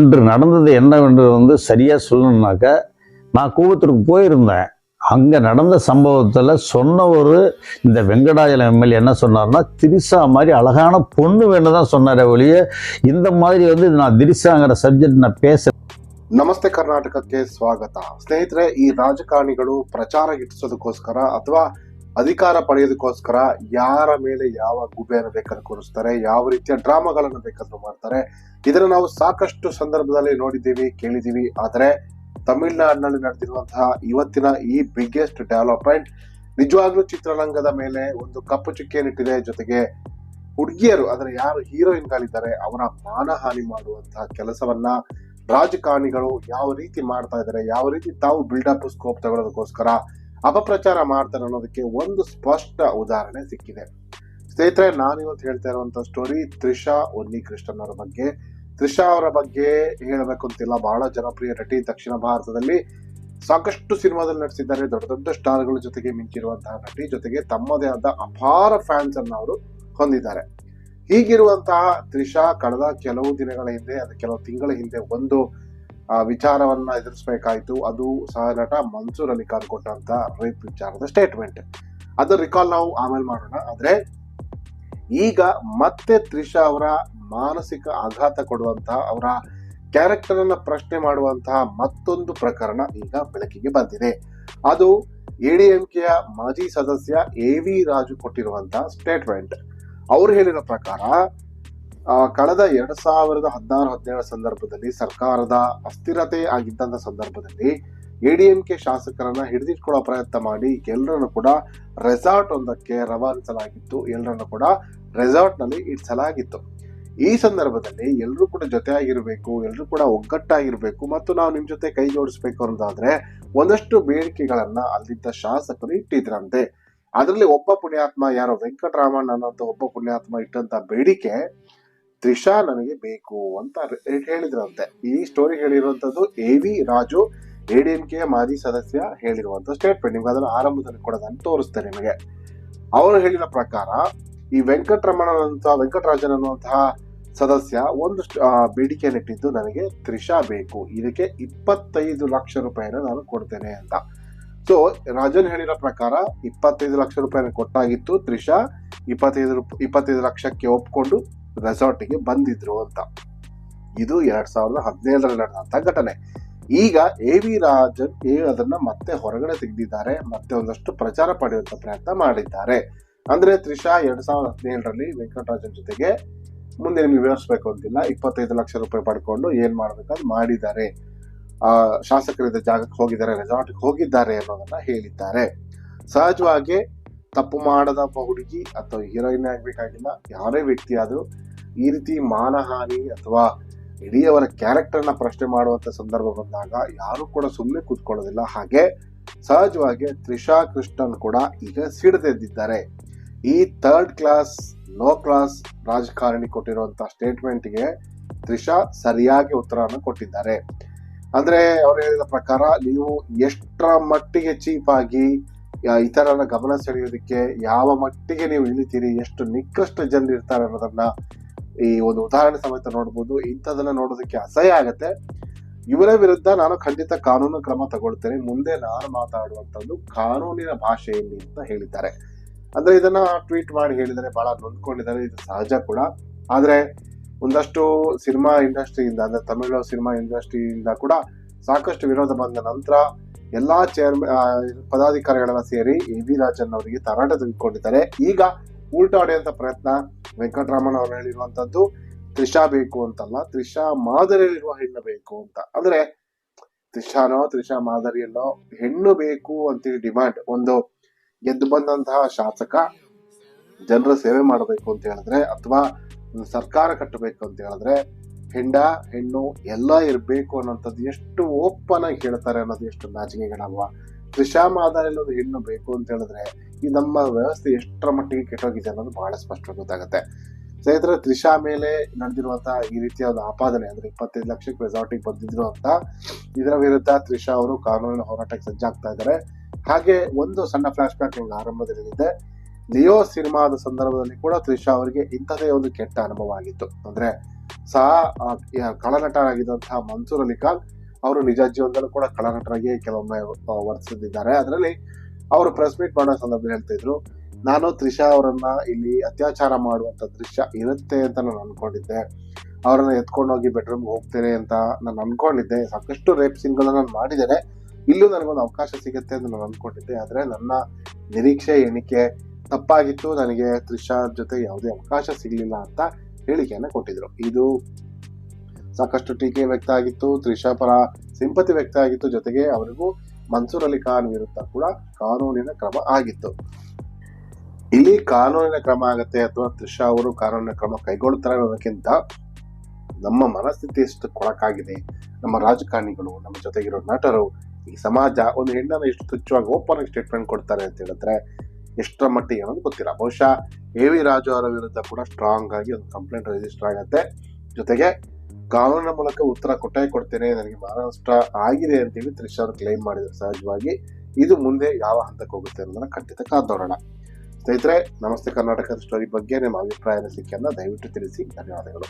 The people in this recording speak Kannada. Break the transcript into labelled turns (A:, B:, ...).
A: இன்று நடந்தது என்னவென்று வந்து சரியாக சொல்லணும்னாக்கா நான் கூவத்தூருக்கு போயிருந்தேன் அங்கே நடந்த சம்பவத்தில் சொன்ன ஒரு இந்த வெங்கடாஜலம் எம்எல்ஏ என்ன சொன்னார்னா திரிசா மாதிரி அழகான பொண்ணு வேணும் தான் சொன்னாரே ஒழிய இந்த மாதிரி வந்து நான் திரிசாங்கிற சப்ஜெக்ட் நான் பேச
B: ನಮಸ್ತೆ ಕರ್ನಾಟಕಕ್ಕೆ ಸ್ವಾಗತ ಸ್ನೇಹಿತರೆ ಈ ರಾಜಕಾರಣಿಗಳು ಪ್ರಚಾರ ಗಿಟ್ಟಿಸೋದಕ್ಕೋಸ್ಕರ ಅಥವಾ ಅಧಿಕಾರ ಪಡೆಯೋದಕ್ಕೋಸ್ಕರ ಯಾರ ಮೇಲೆ ಯಾವ ಗುಬೆಯನ್ನು ಬೇಕಾದ್ರೂ ಕೂರಿಸ್ತಾರೆ, ಯಾವ ರೀತಿಯ ಡ್ರಾಮಾಗಳನ್ನು ಬೇಕಾದ್ರೂ ಮಾಡ್ತಾರೆ. ಇದನ್ನು ನಾವು ಸಾಕಷ್ಟು ಸಂದರ್ಭದಲ್ಲಿ ನೋಡಿದ್ದೀವಿ, ಕೇಳಿದ್ದೀವಿ. ಆದರೆ ತಮಿಳುನಾಡಿನಲ್ಲಿ ನಡೆದಿರುವಂತಹ ಇವತ್ತಿನ ಈ ಬಿಗ್ಗೆಸ್ಟ್ ಡೆವಲಪ್ಮೆಂಟ್ ನಿಜವಾಗ್ಲೂ ಚಿತ್ರರಂಗದ ಮೇಲೆ ಒಂದು ಕಪ್ಪು ಚುಕ್ಕಿಯನ್ನಿಟ್ಟಿದೆ. ಜೊತೆಗೆ ಹುಡುಗಿಯರು, ಅಂದ್ರೆ ಯಾರು ಹೀರೋಯಿನ್ ಹೀರೋಯಿನ್ಗಳಿದ್ದಾರೆ, ಅವರ ಮಾನಹಾನಿ ಮಾಡುವಂತಹ ಕೆಲಸವನ್ನ ರಾಜಕಾರಣಿಗಳು ಯಾವ ರೀತಿ ಮಾಡ್ತಾ ಇದ್ದಾರೆ, ಯಾವ ರೀತಿ ತಾವು ಬಿಲ್ಡಪ್ ಸ್ಕೋಪ್ ತಗೊಳ್ಳೋದಕ್ಕೋಸ್ಕರ ಅಪಪ್ರಚಾರ ಮಾಡ್ತಾರೆ ಅನ್ನೋದಕ್ಕೆ ಒಂದು ಸ್ಪಷ್ಟ ಉದಾಹರಣೆ ಸಿಕ್ಕಿದೆ. ಸ್ನೇಹಿತರೆ ನಾನು ಇವತ್ತು ಹೇಳ್ತಾ ಇರುವಂತ ಸ್ಟೋರಿ ತ್ರಿಷಾ ಒನ್ನಿ ಕೃಷ್ಣನ್ ಅವರ ಬಗ್ಗೆ. ತ್ರಿಷಾ ಅವರ ಬಗ್ಗೆ ಹೇಳಬೇಕು ಅಂತಿಲ್ಲ. ಬಹಳ ಜನಪ್ರಿಯ ನಟಿ ದಕ್ಷಿಣ ಭಾರತದಲ್ಲಿ. ಸಾಕಷ್ಟು ಸಿನಿಮಾದಲ್ಲಿ ನಟಿಸಿದ್ದಾರೆ. ದೊಡ್ಡ ದೊಡ್ಡ ಸ್ಟಾರ್ಗಳ ಜೊತೆಗೆ ಮಿಂಚಿರುವಂತಹ ನಟಿ ಜೊತೆಗೆ ತಮ್ಮದೇ ಆದ ಅಪಾರ ಫ್ಯಾನ್ಸ್ ಅನ್ನು ಅವರು ಹೊಂದಿದ್ದಾರೆ. ಹೀಗಿರುವಂತಹ ತ್ರಿಷಾ ಕಳೆದ ಕೆಲವು ದಿನಗಳ ಹಿಂದೆ, ಅದು ಕೆಲವು ತಿಂಗಳ ಹಿಂದೆ ಒಂದು ವಿಚಾರವನ್ನ ಎದುರಿಸಬೇಕಾಯ್ತು. ಅದು ಸಹ ನಟ ಮನ್ಸೂರ್ ಅಲಿ ಖಾನ್ ಕೊಟ್ಟಂತ ರೇಪ್ ವಿಚಾರದ ಸ್ಟೇಟ್ಮೆಂಟ್ ಅದು ರಿಕಾಲ್ ನಾವು ಆಮೇಲೆ ಮಾಡೋಣ. ಆದ್ರೆ ಈಗ ಮತ್ತೆ ತ್ರಿಷಾ ಅವರ ಮಾನಸಿಕ ಆಘಾತ ಕೊಡುವಂತಹ ಅವರ ಕ್ಯಾರೆಕ್ಟರ್ ಅನ್ನ ಪ್ರಶ್ನೆ ಮಾಡುವಂತಹ ಮತ್ತೊಂದು ಪ್ರಕರಣ ಈಗ ಬೆಳಕಿಗೆ ಬಂದಿದೆ. ಅದು ಎಡಿಎಂಕೆಯ ಮಾಜಿ ಸದಸ್ಯ ಎ ವಿ ರಾಜು ಕೊಟ್ಟಿರುವಂತಹ ಸ್ಟೇಟ್ಮೆಂಟ್ ಅವ್ರು ಹೇಳಿರೋ ಪ್ರಕಾರ ಕಳೆದ ಎರಡ್ ಸಾವಿರದ ಹದಿನಾರು ಹದಿನೇಳು ಸಂದರ್ಭದಲ್ಲಿ ಸರ್ಕಾರದ ಅಸ್ಥಿರತೆ ಆಗಿದ್ದಂತ ಸಂದರ್ಭದಲ್ಲಿ ಎ ಡಿ ಎಂ ಕೆ ಶಾಸಕರನ್ನ ಹಿಡಿದಿಟ್ಕೊಳ್ಳೋ ಪ್ರಯತ್ನ ಮಾಡಿ ಎಲ್ಲರನ್ನು ಕೂಡ ರೆಸಾರ್ಟ್ ಒಂದಕ್ಕೆ ರವಾನಿಸಲಾಗಿತ್ತು. ಎಲ್ಲರನ್ನು ಕೂಡ ರೆಸಾರ್ಟ್ನಲ್ಲಿ ಇಡ್ಸಲಾಗಿತ್ತು ಈ ಸಂದರ್ಭದಲ್ಲಿ ಎಲ್ಲರೂ ಕೂಡ ಜೊತೆಯಾಗಿರಬೇಕು ಎಲ್ಲರೂ ಕೂಡ ಒಗ್ಗಟ್ಟಾಗಿರಬೇಕು ಮತ್ತು ನಾವು ನಿಮ್ಮ ಜೊತೆ ಕೈ ಜೋಡಿಸ್ಬೇಕು ಅನ್ನೋದಾದ್ರೆ ಒಂದಷ್ಟು ಬೇಡಿಕೆಗಳನ್ನ ಅಲ್ಲಿದ್ದ ಶಾಸಕರು ಇಟ್ಟಿದ್ರಂತೆ. ಅದರಲ್ಲಿ ಒಬ್ಬ ಪುಣ್ಯಾತ್ಮ ಯಾರೋ ವೆಂಕಟರಾಮಣ್ಣ ಅನ್ನೋಂಥ ಒಬ್ಬ ಪುಣ್ಯಾತ್ಮ ಇಟ್ಟಂತ ಬೇಡಿಕೆ ತ್ರಿಷಾ ನನಗೆ ಬೇಕು ಅಂತ ಹೇಳಿದ್ರಂತೆ. ಈ ಸ್ಟೋರಿ ಹೇಳಿರುವಂತದ್ದು ಎ ವಿ ರಾಜು ಎಡಿಎಂಕೆ ಮಾಜಿ ಸದಸ್ಯ ಹೇಳಿರುವಂತ ಸ್ಟೇಟ್ಮೆಂಟ್ ನಿಮ್ಗೆ ಅದನ್ನು ಆರಂಭದಲ್ಲಿ ಕೊಡೋದನ್ನು ತೋರಿಸ್ತೇನೆ ನಿಮಗೆ. ಅವರು ಹೇಳಿದ ಪ್ರಕಾರ, ಈ ವೆಂಕಟರಮಣ ವೆಂಕಟರಾಜನ್ ಅನ್ನುವಂತಹ ಸದಸ್ಯ ಒಂದು ಬೇಡಿಕೆಯನ್ನಿಟ್ಟಿದ್ದು ನನಗೆ ತ್ರಿಷಾ ಬೇಕು. ಇದಕ್ಕೆ ಇಪ್ಪತ್ತೈದು ಲಕ್ಷ ರೂಪಾಯಿನ ನಾನು ಕೊಡ್ತೇನೆ ಅಂತ. ಸೊ ರಾಜನ್ ಹೇಳಿರೋ ಪ್ರಕಾರ ಇಪ್ಪತ್ತೈದು ಲಕ್ಷ ರೂಪಾಯಿನ ಕೊಟ್ಟಾಗಿತ್ತು ತ್ರಿಷಾ. ಇಪ್ಪತ್ತೈದು ಇಪ್ಪತ್ತೈದು ಲಕ್ಷಕ್ಕೆ ಒಪ್ಕೊಂಡು ರೆಸಾರ್ಟಿಗೆ ಬಂದಿದ್ರು ಅಂತ. ಇದು ಎರಡ್ ಸಾವಿರದ ಹದಿನೇಳರಲ್ಲಿ ನಡೆದಂತ ಘಟನೆ. ಈಗ ಎ ವಿ ರಾಜನ್ ಅದನ್ನ ಮತ್ತೆ ಹೊರಗಡೆ ತೆಗೆದಿದ್ದಾರೆ, ಮತ್ತೆ ಒಂದಷ್ಟು ಪ್ರಚಾರ ಪಡೆಯುವಂತ ಪ್ರಯತ್ನ ಮಾಡಿದ್ದಾರೆ. ಅಂದ್ರೆ ತ್ರಿಷಾ ಎರಡ್ ಸಾವಿರದ ಹದಿನೇಳರಲ್ಲಿ ವೆಂಕಟರಾಜನ್ ಜೊತೆಗೆ ಮುಂದೆ ನಿಮ್ಗೆ ವಿವರಿಸಬೇಕು ಅಂತಿಲ್ಲ, ಇಪ್ಪತ್ತೈದು ಲಕ್ಷ ರೂಪಾಯಿ ಪಡ್ಕೊಂಡು ಏನ್ ಮಾಡ್ಬೇಕಂತ ಮಾಡಿದ್ದಾರೆ. ಆ, ಶಾಸಕರಿದ್ದ ಜಾಗಕ್ಕೆ ಹೋಗಿದ್ದಾರೆ ರೆಸಾರ್ಟ್ಗೆ ಹೋಗಿದ್ದಾರೆ ಅನ್ನೋದನ್ನ ಹೇಳಿದ್ದಾರೆ. ಸಹಜವಾಗಿ ತಪ್ಪು ಮಾಡದ ಹುಡುಗಿ ಅಥವಾ ಹೀರೋಯಿನ್ ಆಗ್ಬೇಕಾಗಿಲ್ಲ, ಯಾರೇ ವ್ಯಕ್ತಿ ಆದ್ರೂ ಈ ರೀತಿ ಮಾನಹಾನಿ ಅಥವಾ ಇಡೀ ಅವರ ಕ್ಯಾರೆಕ್ಟರ್ನ ಪ್ರಶ್ನೆ ಮಾಡುವಂತ ಸಂದರ್ಭ ಬಂದಾಗ ಯಾರು ಕೂಡ ಸುಮ್ಮನೆ ಕೂತ್ಕೊಳ್ಳೋದಿಲ್ಲ. ಹಾಗೆ ಸಹಜವಾಗಿ ತ್ರಿಷಾ ಕೃಷ್ಣನ್ ಕೂಡ ಈಗ ಸಿಡಿದೆದ್ದಿದ್ದಾರೆ ಈ ಥರ್ಡ್ ಕ್ಲಾಸ್ ಲೋ ಕ್ಲಾಸ್ ರಾಜಕಾರಣಿ ಕೊಟ್ಟಿರುವಂತಹ ಸ್ಟೇಟ್ಮೆಂಟ್ಗೆ ತ್ರಿಷಾ ಸರಿಯಾಗಿ ಉತ್ತರವನ್ನು ಕೊಟ್ಟಿದ್ದಾರೆ. ಅಂದ್ರೆ ಅವ್ರು ಹೇಳಿದ ಪ್ರಕಾರ ನೀವು ಎಷ್ಟರ ಮಟ್ಟಿಗೆ ಚೀಪ್ ಆಗಿ ಆ, ಇತರರ ಗಮನ ಸೆಳೆಯೋದಕ್ಕೆ ಯಾವ ಮಟ್ಟಿಗೆ ನೀವು ಇಳಿತೀರಿ ಎಷ್ಟು ನಿಕೃಷ್ಟ ಜನರು ಇರ್ತಾರೆ ಅನ್ನೋದನ್ನ ಈ ಒಂದು ಉದಾಹರಣೆ ಸಮೇತ ನೋಡ್ಬೋದು. ಇಂಥದನ್ನ ನೋಡೋದಕ್ಕೆ ಅಸಹ್ಯ ಆಗುತ್ತೆ. ಇವರ ವಿರುದ್ಧ ನಾನು ಖಂಡಿತ ಕಾನೂನು ಕ್ರಮ ತಗೊಳ್ತೇನೆ. ಮುಂದೆ ನಾನು ಮಾತಾಡುವಂಥದ್ದು ಕಾನೂನಿನ ಭಾಷೆಯಲ್ಲಿ ಅಂತ ಹೇಳಿದ್ದಾರೆ. ಅಂದ್ರೆ ಇದನ್ನ ಟ್ವೀಟ್ ಮಾಡಿ ಹೇಳಿದರೆ ಬಹಳ ನೊಂದ್ಕೊಂಡಿದ್ದಾರೆ. ಇದು ಸಹಜ ಕೂಡ. ಆದ್ರೆ ಒಂದಷ್ಟು ಸಿನಿಮಾ ಇಂಡಸ್ಟ್ರಿಯಿಂದ, ಅಂದ್ರೆ ತಮಿಳು ಸಿನಿಮಾ ಇಂಡಸ್ಟ್ರಿಯಿಂದ ಕೂಡ ಸಾಕಷ್ಟು ವಿರೋಧ ಬಂದ ನಂತರ ಎಲ್ಲಾ ಚೇರ್ಮನ್ ಪದಾಧಿಕಾರಿಗಳೆಲ್ಲ ಸೇರಿ ಎ ವಿ ರಾಜನ್ ಅವರಿಗೆ ತರಾಟೆ ತೆಗೆದುಕೊಂಡಿದ್ದಾರೆ. ಈಗ ಉಲ್ಟಾ ಹೊಡೆಯುವಂತ ಪ್ರಯತ್ನ ವೆಂಕಟರಾಮನ್ ಅವರು ಹೇಳಿರುವಂತದ್ದು, ತ್ರಿಷಾ ಬೇಕು ಅಂತಲ್ಲ, ತ್ರಿಷಾ ಮಾದರಿಯಲ್ಲಿರುವ ಹೆಣ್ಣು ಬೇಕು ಅಂತ. ಅಂದ್ರೆ, ತ್ರಿಷಾನೋ, ತ್ರಿಷಾ ಮಾದರಿಯಲ್ಲೋ ಹೆಣ್ಣು ಬೇಕು ಅಂತೇಳಿ ಡಿಮ್ಯಾಂಡ್. ಒಂದು ಗೆದ್ದು ಬಂದಂತಹ ಶಾಸಕ ಜನರ ಸೇವೆ ಮಾಡಬೇಕು ಅಂತ ಹೇಳಿದ್ರೆ, ಅಥವಾ ಸರ್ಕಾರ ಕಟ್ಟಬೇಕು ಅಂತ ಹೇಳಿದ್ರೆ, ಹೆಂಡ, ಹೆಣ್ಣು ಎಲ್ಲ ಇರಬೇಕು ಅನ್ನೋಂಥದ್ದು ಎಷ್ಟು ಓಪನ್ ಆಗಿ ಹೇಳ್ತಾರೆ ಅನ್ನೋದು ಎಷ್ಟು ನಾಚಿಕೆಗಳಲ್ವಾ ಮಾದರಿಯಲ್ಲಿ ಒಂದು ಹೆಣ್ಣು ಬೇಕು ಅಂತ ಹೇಳಿದ್ರೆ ಈ ನಮ್ಮ ವ್ಯವಸ್ಥೆ ಎಷ್ಟರ ಮಟ್ಟಿಗೆ ಕೆಟ್ಟೋಗಿದೆ ಅನ್ನೋದು ಬಹಳ ಸ್ಪಷ್ಟವಾಗಿ ಗೊತ್ತಾಗುತ್ತೆ. ಸ್ನೇಹಿತರೆ ತ್ರಿಷಾ ಮೇಲೆ ನಡೆದಿರುವಂತಹ ಈ ರೀತಿಯ ಒಂದು ಆಪಾದನೆ ಅಂದ್ರೆ ಇಪ್ಪತ್ತೈದು ಲಕ್ಷಕ್ಕೆ ರೆಸಾರ್ಟಿಗೆ ಬಂದಿದ್ರು ಅಂತ ಇದರ ವಿರುದ್ಧ ತ್ರಿಷಾ ಅವರು ಕಾನೂನಿನ ಹೋರಾಟಕ್ಕೆ ಸಜ್ಜಾಗ್ತಾ ಇದ್ದಾರೆ. ಹಾಗೆ ಒಂದು ಸಣ್ಣ ಫ್ಲಾಶ್ ಬ್ಯಾಕ್ ನಿಮ್ಗೆ ಆರಂಭದಲ್ಲಿದೆ. ಲಿಯೋ ಸಿನಿಮಾದ ಸಂದರ್ಭದಲ್ಲಿ ಕೂಡ ತ್ರಿಷಾ ಅವರಿಗೆ ಇಂಥದೇ ಒಂದು ಕೆಟ್ಟ ಅನುಭವ ಆಗಿತ್ತು. ಅಂದ್ರೆ ಸಹ ಕಳನಟರಾಗಿದ್ದಂತಹ ಮನ್ಸೂರ್ ಅಲಿ ಖಾನ್ ಅವರು ನಿಜ ಜೀವನದಲ್ಲೂ ಕೂಡ ಕಳನಟರಾಗಿ ಕೆಲವೊಮ್ಮೆ ವರ್ತಿಸುತ್ತಿದ್ದಾರೆ ಅದರಲ್ಲಿ ಅವರು ಪ್ರೆಸ್ ಮೀಟ್ ಮಾಡೋ ಸಂದರ್ಭದಲ್ಲಿ ಹೇಳ್ತಾ ಇದ್ರು, ನಾನು ತ್ರಿಷಾ ಅವರನ್ನ ಇಲ್ಲಿ ಅತ್ಯಾಚಾರ ಮಾಡುವಂತ ದೃಶ್ಯ ಇರುತ್ತೆ ಅಂತ ನಾನು ಅನ್ಕೊಂಡಿದ್ದೆ. ಅವರನ್ನ ಎತ್ಕೊಂಡೋಗಿ ಬೆಡ್ರೂಮ್ ಹೋಗ್ತೇನೆ ಅಂತ ನಾನು ಅನ್ಕೊಂಡಿದ್ದೆ. ಸಾಕಷ್ಟು ರೇಪ್ ಸೀನ್ಗಳನ್ನ ನಾನು ಮಾಡಿದ್ದೇನೆ. ಇಲ್ಲೂ ನನಗೊಂದು ಅವಕಾಶ ಸಿಗುತ್ತೆ ಅಂತ ನಾನು ಅನ್ಕೊಂಡಿದ್ದೆ. ಆದ್ರೆ ನನ್ನ ನಿರೀಕ್ಷೆ, ಎಣಿಕೆ ತಪ್ಪಾಗಿತ್ತು. ನನಗೆ ತ್ರಿಷಾ ಜೊತೆ ಯಾವುದೇ ಅವಕಾಶ ಸಿಗಲಿಲ್ಲ ಅಂತ ಹೇಳಿಕೆಯನ್ನ ಕೊಟ್ಟಿದ್ರು. ಇದು ಸಾಕಷ್ಟು ಟೀಕೆ ವ್ಯಕ್ತ ಆಗಿತ್ತು, ತ್ರಿಷಾ ಪರ ಸಿಂಪತಿ ವ್ಯಕ್ತ ಆಗಿತ್ತು, ಜೊತೆಗೆ ಅವರಿಗೂ ಮನ್ಸೂರ್ ಅಲಿ ಖಾನ್ ವಿರುದ್ಧ ಕೂಡ ಕಾನೂನಿನ ಕ್ರಮ ಆಗಿತ್ತು. ಇಲ್ಲಿ ಕಾನೂನಿನ ಕ್ರಮ ಆಗತ್ತೆ ಅಥವಾ ತ್ರಿಷಾ ಅವರು ಕಾನೂನಿನ ಕ್ರಮ ಕೈಗೊಳ್ತಾರೆ ಅನ್ನೋದಕ್ಕಿಂತ ನಮ್ಮ ಮನಸ್ಥಿತಿ ಎಷ್ಟು ಕೊಳಕಾಗಿದೆ, ನಮ್ಮ ರಾಜಕಾರಣಿಗಳು, ನಮ್ಮ ಜೊತೆಗಿರೋ ನಟರು, ಈ ಸಮಾಜ ಒಂದು ಹೆಣ್ಣನ್ನು ಎಷ್ಟು ತುಚ್ಛವಾಗಿ ಓಪನ್ ಸ್ಟೇಟ್ಮೆಂಟ್ ಕೊಡ್ತಾರೆ ಅಂತ ಹೇಳಿದ್ರೆ ಎಷ್ಟರ ಮಟ್ಟಿಗೆ ಅನ್ನೋದು ಗೊತ್ತಿಲ್ಲ. ಬಹುಶಃ ಎ ವಿ ರಾಜು ಅವರ ವಿರುದ್ಧ ಕೂಡ ಸ್ಟ್ರಾಂಗ್ ಆಗಿ ಒಂದು ಕಂಪ್ಲೇಂಟ್ ರಿಜಿಸ್ಟರ್ ಆಗತ್ತೆ. ಜೊತೆಗೆ ಕಾನೂನಿನ ಮೂಲಕ ಉತ್ತರ ಕೊಟ್ಟೇ ಕೊಡ್ತೇನೆ, ನನಗೆ ಮಹಾರಾಷ್ಟ್ರ ಆಗಿದೆ ಅಂತೇಳಿ ತ್ರಿಷಾ ಅವರು ಕ್ಲೈಮ್ ಮಾಡಿದ್ರು. ಸಹಜವಾಗಿ ಇದು ಮುಂದೆ ಯಾವ ಹಂತಕ್ಕೆ ಹೋಗುತ್ತೆ ಅನ್ನೋದನ್ನ ಖಂಡಿತ ಕಾದ್ ನೋಡೋಣ ಸ್ನೇಹಿತರೆ, ನಮಸ್ತೆ ಕರ್ನಾಟಕದ ಸ್ಟೋರಿ ಬಗ್ಗೆ ನಿಮ್ಮ ಅಭಿಪ್ರಾಯ ಸಿಕ್ಕಿಯನ್ನ ದಯವಿಟ್ಟು ತಿಳಿಸಿ. ಧನ್ಯವಾದಗಳು.